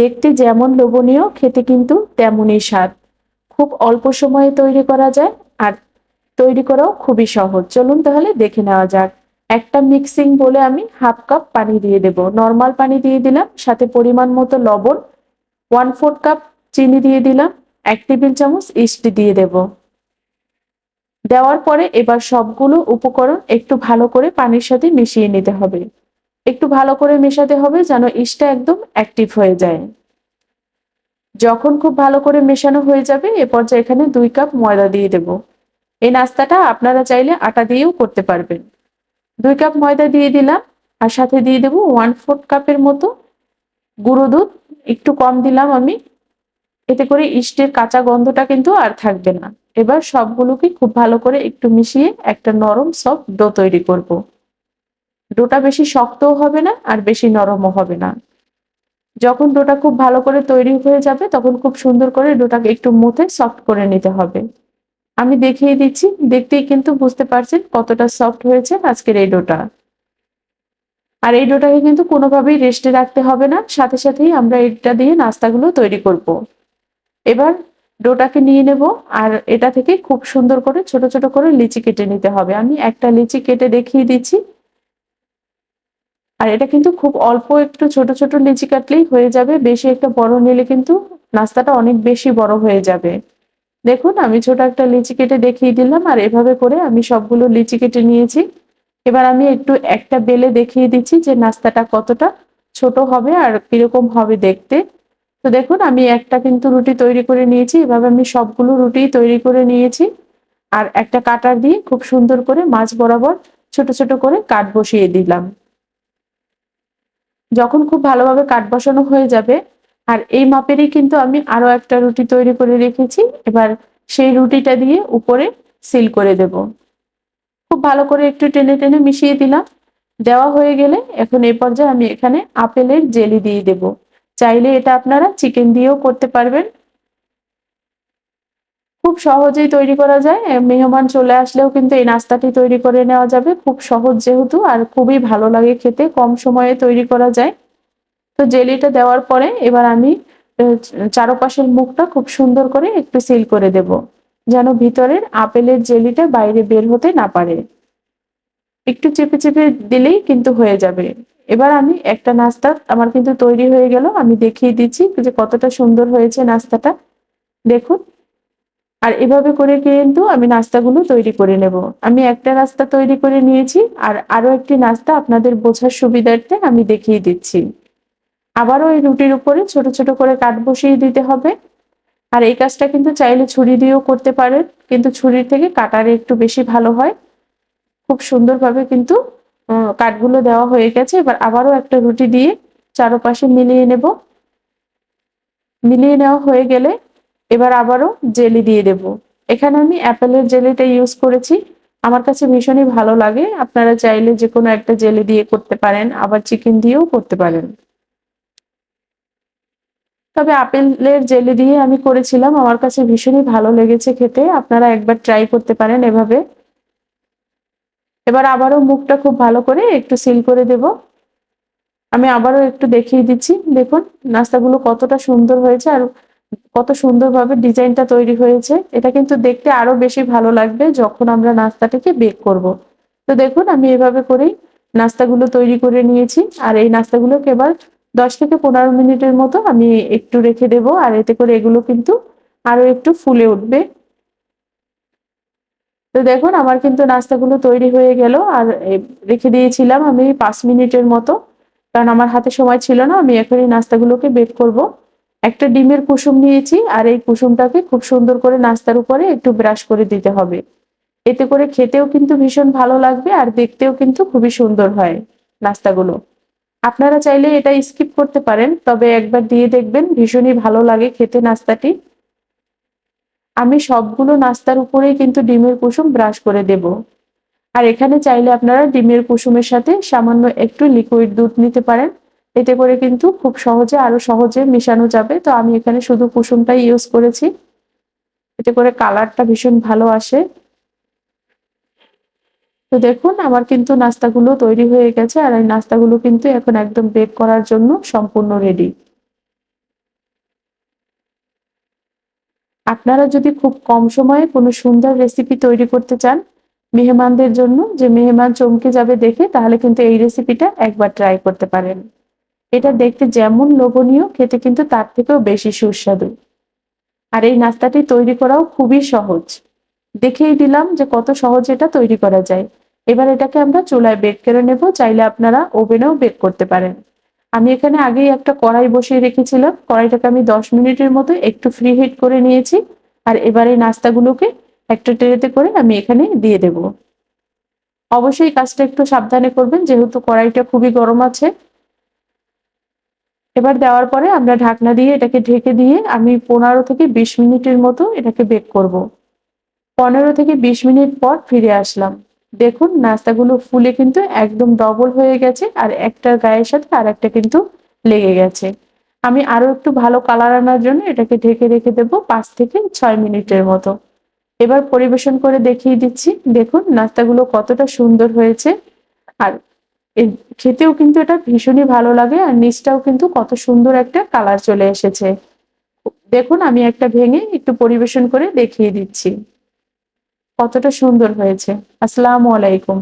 দেখতে যেমন লোভনীয়, খেতে কিন্তু তেমনই স্বাদ। খুব অল্প সময়ে তৈরি করা যায় আর তৈরি করাও খুবই সহজ। চলুন তাহলে দেখে নেওয়া যাক। একটা মিক্সিং বলে আমি হাফ কাপ পানি দিয়ে দেব। নর্মাল পানি দিয়ে দিলাম, সাথে পরিমাণ মতো লবণ, ওয়ান ফোর্থ কাপ চিনি দিয়ে দিলাম, এক টেবিল চামচ ইস্ট দিয়ে দেব। দেওয়ার পরে এবার সবগুলো উপকরণ একটু ভালো করে পানির সাথে মিশিয়ে নিতে হবে। একটু ভালো করে মেশাতে হবে যেন ইস্টটা একদম অ্যাক্টিভ হয়ে যায়। যখন খুব ভালো করে মেশানো হয়ে যাবে, এ পর্যায়ে এখানে দুই কাপ ময়দা দিয়ে দেব। এই নাস্তাটা আপনারা চাইলে আটা দিয়েও করতে পারবেন। দুই কাপ ময়দা দিয়ে দিলাম, আর সাথে দিয়ে দেব ওয়ান ফোর্থ কাপের মতো গুঁড়ো দুধ। একটু কম দিলাম আমি, এতে করে ইস্টের কাঁচা গন্ধটা কিন্তু আর থাকবে না। এবার সবগুলোকে খুব ভালো করে একটু মিশিয়ে একটা নরম সফট ডো তৈরি করব। ডোটা বেশি শক্তও হবে না আর বেশি নরমও হবে না। যখন ডোটা খুব ভালো করে তৈরি হয়ে যাবে, তখন খুব সুন্দর করে ডোটাকে একটু মুথে সফট করে নিতে হবে। আমি দেখিয়ে দিচ্ছি, দেখতেই কিন্তু বুঝতে পারছেন কতটা সফট হয়েছে আজকের এই ডোটা। আর এই ডোটাকে কিন্তু কোনোভাবেই রেস্টে রাখতে হবে না, সাথে সাথেই আমরা এটা দিয়ে নাস্তাগুলো তৈরি করব। এবার ডোটাকে নিয়ে নেব, আর এটা থেকে খুব সুন্দর করে ছোট ছোট করে লিচি কেটে নিতে হবে। আমি একটা লিচি কেটে দেখিয়ে দিচ্ছি। আর এটা কিন্তু খুব অল্প একটু ছোট ছোট লিচি কাটলেই হয়ে যাবে। বেশি একটা বড় নিলে কিন্তু নাস্তাটা অনেক বেশি বড় হয়ে যাবে। দেখুন, আমি ছোট একটা লিচি কেটে দেখিয়ে দিলাম আর এভাবে করে আমি সবগুলো লিচি কেটে নিয়েছি। এবার আমি একটু একটা বেলে দেখিয়ে দিচ্ছি যে নাস্তাটা কতটা ছোট হবে আর কীরকম হবে দেখতে। তো দেখুন, আমি একটা কিন্তু রুটি তৈরি করে নিয়েছি। এভাবে আমি সবগুলো রুটি তৈরি করে নিয়েছি। আর একটা কাটার দিয়ে খুব সুন্দর করে মাছ বরাবর ছোট ছোট করে কাঠ বসিয়ে দিলাম। যখন খুব ভালোভাবে কাঠ বসানো হয়ে যাবে, আর এই মাপেরই কিন্তু আমি আরও একটা রুটি তৈরি করে রেখেছি। এবার সেই রুটিটা দিয়ে উপরে সিল করে দেব। খুব ভালো করে একটু টেনে টেনে মিশিয়ে দিলাম। দেওয়া হয়ে গেলে এখন এই পর্যায়ে আমি এখানে আপেলের জেলি দিয়ে দেব। চাইলে এটা আপনারা চিকেন দিয়েও করতে পারবেন। খুব সহজেই তৈরি করা যায়। মেহমান চলে আসলেও কিন্তু এই নাস্তাটি তৈরি করে নেওয়া যাবে। খুব সহজ যেহেতু আর খুবই ভালো লাগে খেতে, কম সময়ে তৈরি করা যায়। তো জেলিটা দেওয়ার পরে এবার আমি চারপাশের মুখটা খুব সুন্দর করে একটু সিল করে দেব, যেন ভিতরের আপেলের জেলিটা বাইরে বের হতে না পারে। একটু চেপে চেপে দিলেই কিন্তু হয়ে যাবে। এবার আমি একটা নাস্তা আমার কিন্তু তৈরি হয়ে গেল। আমি দেখিয়ে দিচ্ছি যে কতটা সুন্দর হয়েছে নাস্তাটা। দেখুন আর এভাবে করে কিন্তু আমি নাস্তাগুলো তৈরি করে নেব। আমি একটা নাস্তা তৈরি করে নিয়েছি আর আরও একটি নাস্তা আপনাদের বোঝার সুবিধার্থে আমি দেখিয়ে দিচ্ছি। আবারও এই রুটির উপরে ছোট ছোট করে কাঠ বসিয়ে দিতে হবে। আর এই কাজটা কিন্তু চাইলে ছুরি দিয়েও করতে পারেন, কিন্তু ছুরির থেকে কাটারে একটু বেশি ভালো হয়। খুব সুন্দরভাবে কিন্তু কাঠগুলো দেওয়া হয়ে গেছে। এবার আবারও একটা রুটি দিয়ে চারপাশে মিলিয়ে নেব। মিলিয়ে নেওয়া হয়ে গেলে এবার আবারও জেলি দিয়ে দেব। এখানে আমি অ্যাপেলের জেলিটা ইউজ করেছি। আমার কাছে ভীষণই ভালো লাগে। আপনারা চাইলে যে কোনো একটা জেলি দিয়ে করতে পারেন, আবার চিকেন দিয়েও করতে পারেন। তবে আপেলের জেলি দিয়ে আমি করেছিলাম। আমার কাছে ভীষণই ভালো লেগেছে খেতে। আপনারা একবার ট্রাই করতে পারেন এভাবে। এবার আবারও মুখটা খুব ভালো করে একটু সিল করে দেব। আমি আবারও একটু দেখিয়ে দিচ্ছি। দেখুন, নাস্তাগুলো কতটা সুন্দর হয়েছে। আর কত সুন্দরভাবে ডিজাইনটা তৈরি হয়েছে। এটা কিন্তু দেখতে আরও বেশি ভালো লাগবে যখন আমরা নাস্তাটাকে বেক করব। তো দেখুন, আমি এভাবে করেই নাস্তাগুলো তৈরি করে নিয়েছি। আর এই নাস্তাগুলোকে এবার দশ থেকে পনেরো মিনিটের মতো আমি একটু রেখে দেব। আর এতে করে এগুলো কিন্তু আরও একটু ফুলে উঠবে। তো দেখুন, আমার কিন্তু নাস্তাগুলো তৈরি হয়ে গেল। আর রেখে দিয়েছিলাম আমি পাঁচ মিনিটের মতো। কারণ আমার হাতে সময় ছিল না, আমি এখনই নাস্তাগুলোকে বেক করব। একটা ডিমের কুসুম নিয়েছি আর এই কুসুমটাকে খুব সুন্দর করে নাস্তার উপরে একটু ব্রাশ করে দিতে হবে। এতে করে খেতেও কিন্তু ভীষণ ভালো লাগবে আর দেখতেও কিন্তু খুবই সুন্দর হয় নাস্তাগুলো। আপনারা চাইলে এটা স্কিপ করতে পারেন, তবে একবার দিয়ে দেখবেন ভীষণই ভালো লাগে খেতে নাস্তাটি। আমি সবগুলো নাস্তার উপরেই কিন্তু ডিমের কুসুম ব্রাশ করে দেব। আর এখানে চাইলে আপনারা ডিমের কুসুমের সাথে সামান্য একটু লিকুইড দুধ নিতে পারেন। এতে করে কিন্তু খুব সহজে আরও সহজে মেশানো যাবে। তো আমি এখানে শুধু কুসুমটাই ইউজ করেছি। এতে করে কালারটা ভীষণ ভালো আসে। তো দেখুন, আমার কিন্তু নাস্তাগুলো তৈরি হয়ে গেছে আর এই নাস্তাগুলো কিন্তু এখন একদম বেক করার জন্য সম্পূর্ণ রেডি আপনারা যদি খুব কম সময়ে কোনো সুন্দর রেসিপি তৈরি করতে চান মেহমানদের জন্য, যে মেহমান চমকে যাবে দেখে, তাহলে কিন্তু এই রেসিপিটা একবার ট্রাই করতে পারেন। এটা দেখতে যেমন লোভনীয়, খেতে কিন্তু তার থেকেও বেশি সুস্বাদু। আর এই নাস্তাটি তৈরি করাও খুবই সহজ। দেখেই দিলাম যে কত সহজ এটা তৈরি করা যায়। এবার এটাকে আমরা চুলায় বেক করে নেব, চাইলে আপনারা ওভেনেও বেক করতে পারেন। আমি এখানে আগেই একটা কড়াই বসিয়ে রেখেছিলাম। কড়াইটাকে আমি দশ মিনিটের মতো একটু ফ্রি হিট করে নিয়েছি। আর এবার এই নাস্তাগুলোকে একটা ট্রেতে করে আমি এখানে দিয়ে দেব। অবশ্যই কাজটা একটু সাবধানে করবেন, যেহেতু কড়াইটা খুবই গরম আছে। এবার দেওয়ার পরে আমরা ঢাকনা দিয়ে এটাকে ঢেকে দিয়ে আমি পনেরো থেকে বিশ মিনিটের মতো এটাকে বেক করব। পনেরো থেকে বিশ মিনিট পর ফিরে আসলাম। দেখুন, নাস্তাগুলো ফুলে কিন্তু একদম ডবল হয়ে গেছে আর একটা গায়ের সাথে আর একটা কিন্তু লেগে গেছে। আমি আরও একটু ভালো কালার আনার জন্য এটাকে ঢেকে রেখে দেব পাঁচ থেকে ছয় মিনিটের মতো। এবার পরিবেশন করে দেখিয়ে দিচ্ছি। দেখুন, নাস্তাগুলো কতটা সুন্দর হয়েছে। আর খেতেও কিন্তু এটা ভীষণই ভালো লাগে আর নিচটাও কিন্তু কত সুন্দর একটা কালার চলে এসেছে। দেখুন, আমি একটা ভেঙে একটু পরিবেশন করে দেখিয়ে দিচ্ছি। কতটা সুন্দর হয়েছে। আসসালামু আলাইকুম।